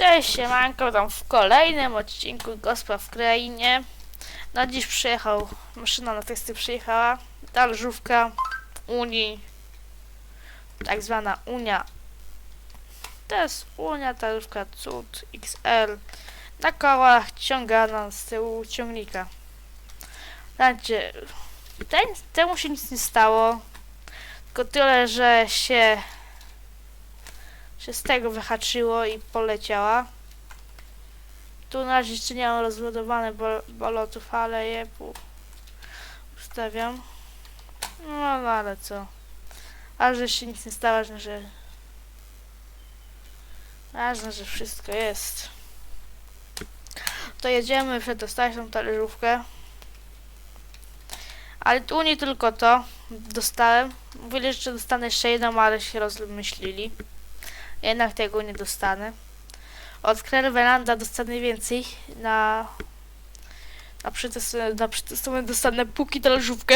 Cześć, siemanko, tam w kolejnym odcinku Gospa w Krainie. No dziś przyjechał, maszyna na testy przyjechała, dalżówka Unii, tak zwana Unia. To jest Unia, dalżówka CUD XL, na kołach ciągana z tyłu ciągnika. Znaczy, ten, temu się nic nie stało, tylko tyle, że się się z tego wyhaczyło i poleciała. Tu na razie jeszcze nie mam rozładowane bol bolotów, ale je ustawiam. No, no ale co. Ale że się nic nie stało, że ważne, że wszystko jest. To jedziemy przedostawać tą talerzówkę. Ale tu nie tylko to dostałem. Mówili, że dostanę jeszcze jedną, ale się rozmyślili. Jednak tego nie dostanę. Od Clevelanda dostanę więcej. Na na przetest- na przetestowanie dostanę póki talerzówkę.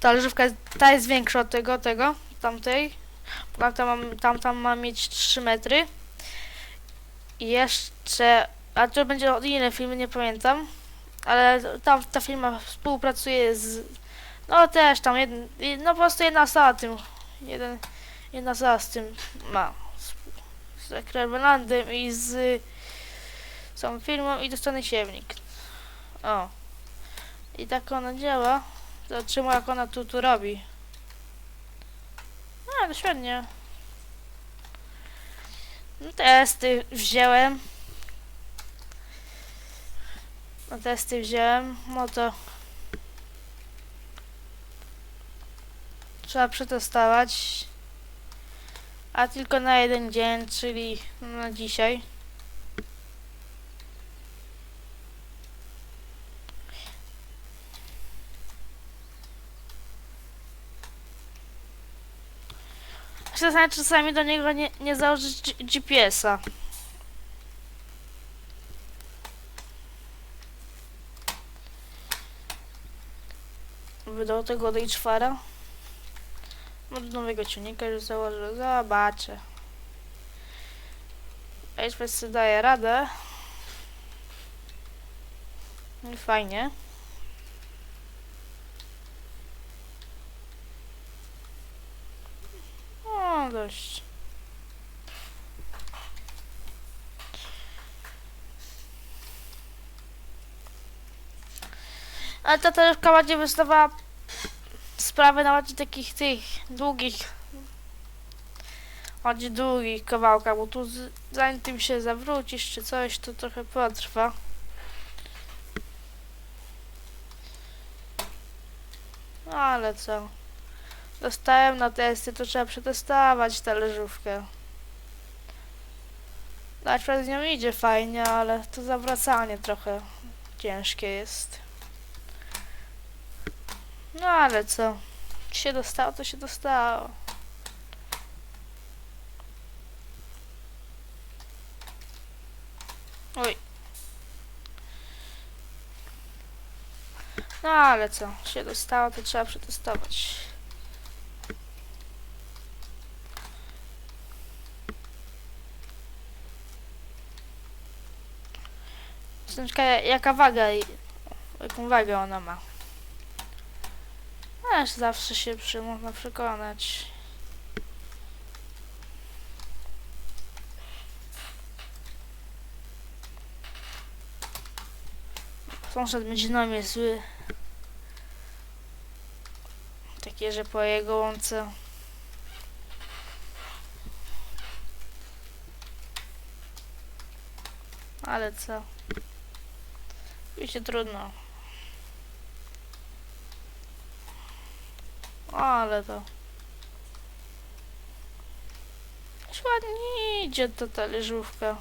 Talerzówka ta jest większa od tego, tego, tamtej. Tamta mam, tamta ma mieć 3 metry. I jeszcze, a to będzie od innej firmy, nie pamiętam. Ale tam ta firma współpracuje z, no też tam, jeden, no po prostu jedna osoba tym, jeden, jedna osoba z tym ma. Z, z i z tą firmą i dostanę siewnik. O. I tak ona działa. Zobaczymy jak ona tu, tu robi. No, ale świetnie. No, testy wziąłem. No, testy wziąłem. No to trzeba przetestować. A tylko na jeden dzień, czyli na dzisiaj. Czasami, czasami do niego nie, nie założyć GPS-a. Wydał tego do Ichwara. Od nowego ciągnika już założę. Zobaczę. HPS sobie daje radę. I fajnie. O, dość. Ale ta telewka będzie wystawała sprawy na bardziej takich tych długich bardziej długich kawałkach, bo tu z, zanim tym się zawrócisz czy coś, to trochę potrwa. No ale co? Dostałem na testy, to trzeba przetestować talerzówkę. Przykład z nią idzie fajnie, ale to zawracanie trochę ciężkie jest. No ale co? się dostało, to się dostało. Oj. No ale co? Się dostało, to trzeba przetestować. Jestem ciekawa, jaka waga, jaką wagę ona ma. Aż zawsze się przy, można przekonać. Sąsiad będzie na mnie zły. Takie, że po jego łące. Ale co? Wiecie, trudno. Ale to. Ładnie idzie ta leżówka.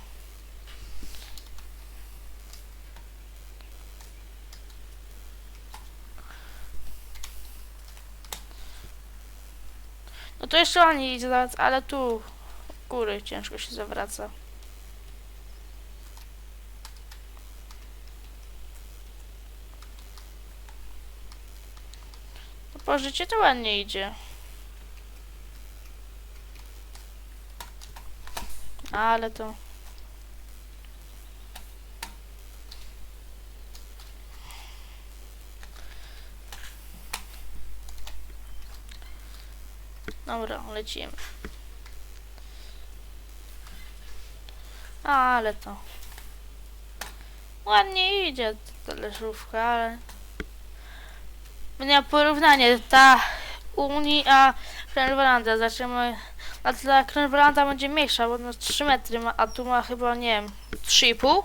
No to jeszcze ładnie idzie, nawet, ale tu góry ciężko się zawraca. Po życie to ładnie idzie. Ale to... Dobra, lecimy. Ale to... Ładnie idzie ta leżówka, ale... Mnie porównanie, ta Uni a Krenwalanda. Zaczynamy... A ta Krenwalanda będzie mniejsza, bo ma 3 metry, ma, a tu ma chyba, nie wiem, 3,5?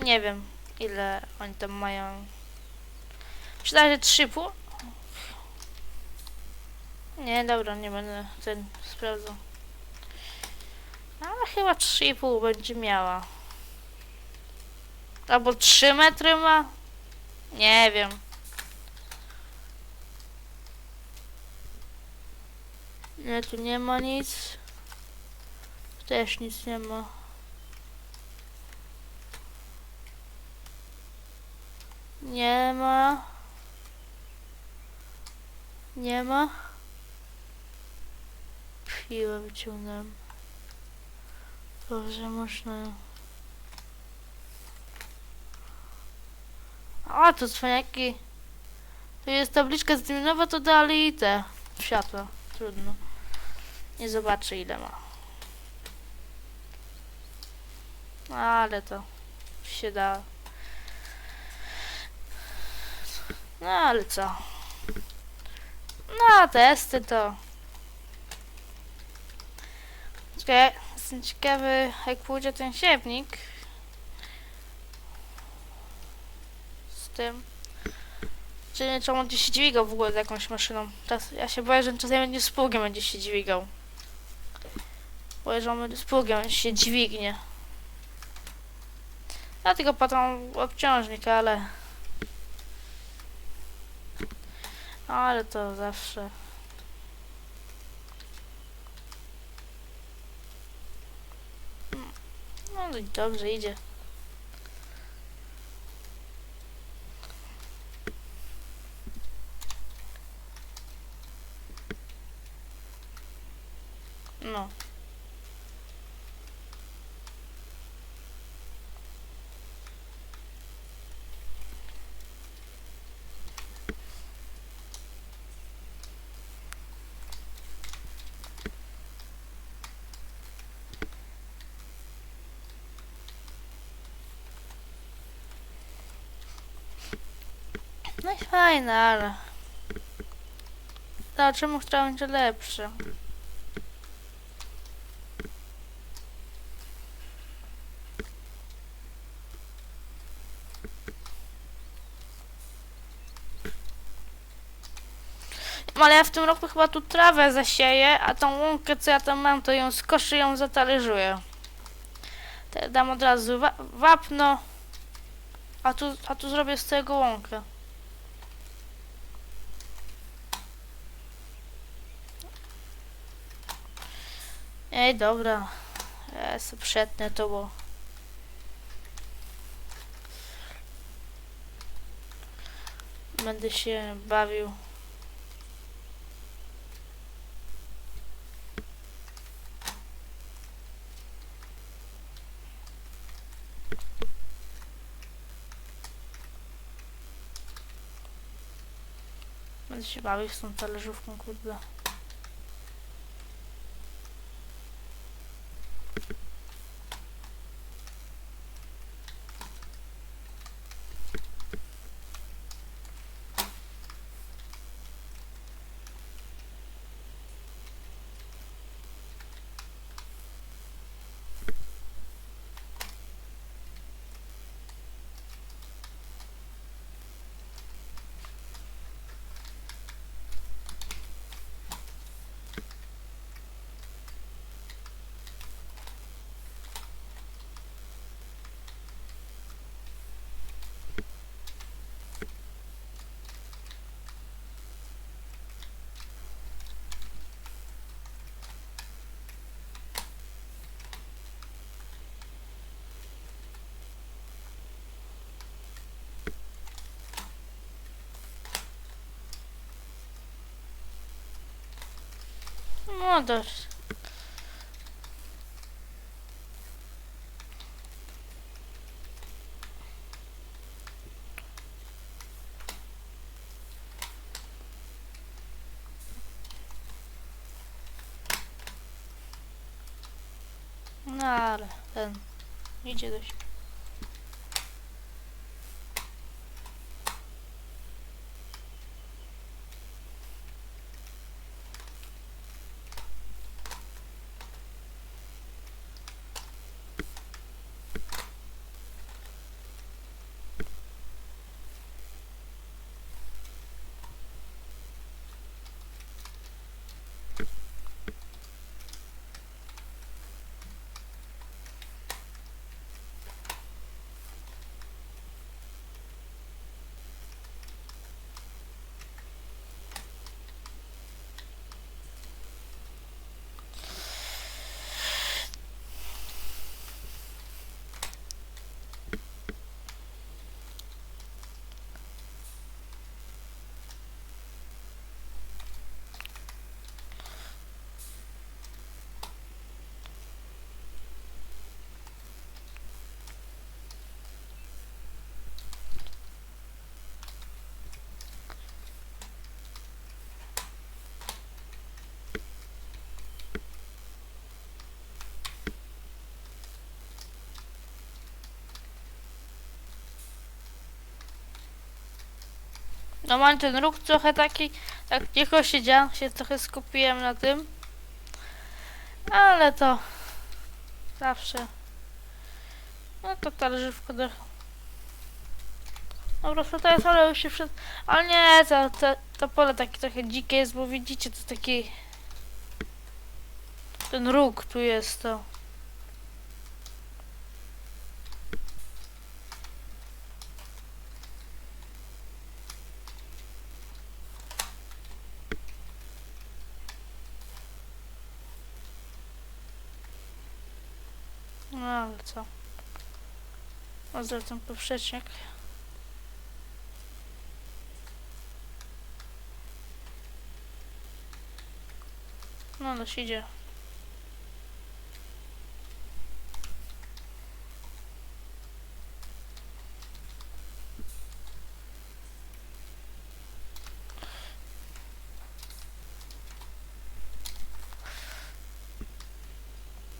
Nie wiem, ile oni tam mają. Przydaje 3,5? Nie, dobra, nie będę ten sprawdzał. Ale chyba 3,5 będzie miała. Albo 3 metry ma? Nie wiem. Nie, tu nie ma nic. Też nic nie ma. Nie ma. Nie ma. Piłę wyciągnąłem. Dobrze, można. A, to cwaniaki. Tu jest tabliczka zdjęciowa, to dali te światła. Trudno. Nie zobaczę ile ma. Ale to się da. No ale co? No testy to. Czekaj, jestem ciekawy jak pójdzie ten siewnik. Tym. Czy nie on będzie się dźwigał w ogóle z jakąś maszyną. Czas, ja się boję, że czasami będzie z będzie się dźwigał. Boję, że on będzie z pługiem się dźwignie. Ja tylko potem obciążnik, ale... Ale to zawsze... Mm, No i dobrze idzie. No. No i fajne, ale... Zobaczymy, która będzie lepsza. Ale ja w tym roku chyba tu trawę zasieję, a tą łąkę, co ja tam mam, to ją skoszę, ją zatalerzuję. To dam od razu wa wapno, a tu, a tu zrobię z tego łąkę. Ej, dobra. Ja sobie przetnę to, bo... Będę się bawił. Będę się bawił z tą talerzówką, kurde. modos. Nada, ridículos. No mam ten ruch trochę taki, tak cicho siedziałam, się trochę skupiłem na tym. Ale to zawsze. No to talerzówka do... No po prostu to jest, ale już się przed... Ale nie, to, to, to pole takie trochę dzikie jest, bo widzicie, to taki... Ten róg tu jest to. No ale co? Odwracam poprzecznik. No, no się.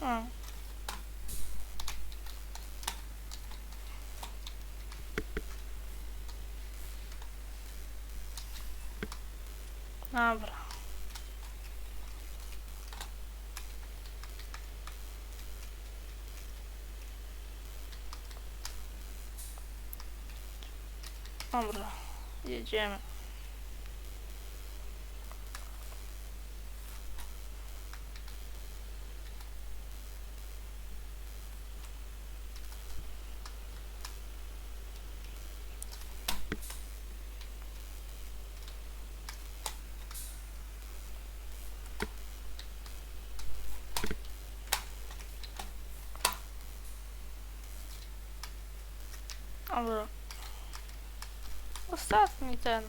O. Dobra. Dobra, jedziemy. Dobra. Ostatni ten.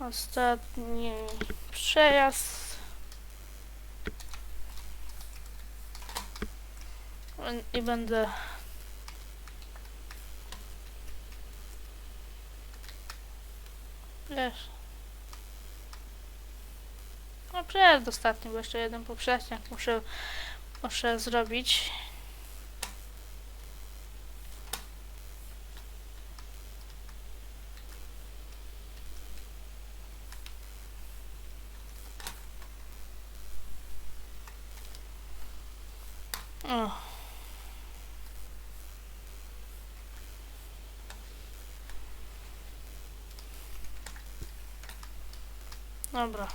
Ostatni przejazd. I będę. Wiesz. No przejazd ostatni, bo jeszcze jeden poprzedni muszę, muszę zrobić. O. Dobra.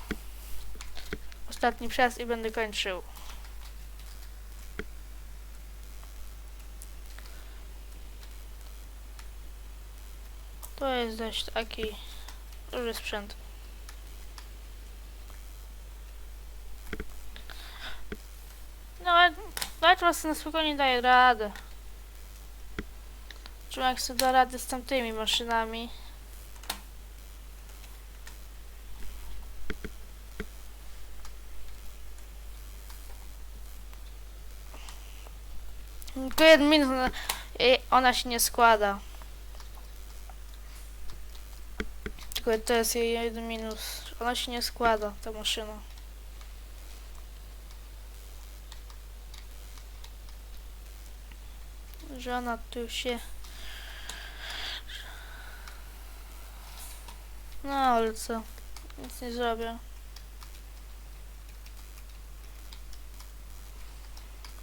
Ostatni przejazd i będę kończył. To jest dość taki duży sprzęt. Nawet, was na spokojnie daje radę. Człowiek sobie da radę z tamtymi maszynami. Tylko jeden minus, ona się nie składa. Tylko to jest jej jeden minus. Ona się nie składa, ta maszyna. Że ona tu się... No ale co? Nic nie zrobię.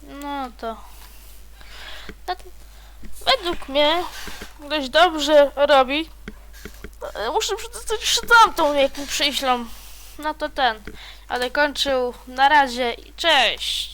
No to... To według mnie dość dobrze robi. Ale Muszę jeszcze tamtą, jak mi przyślą. No to ten. Ale kończył. Na razie i cześć.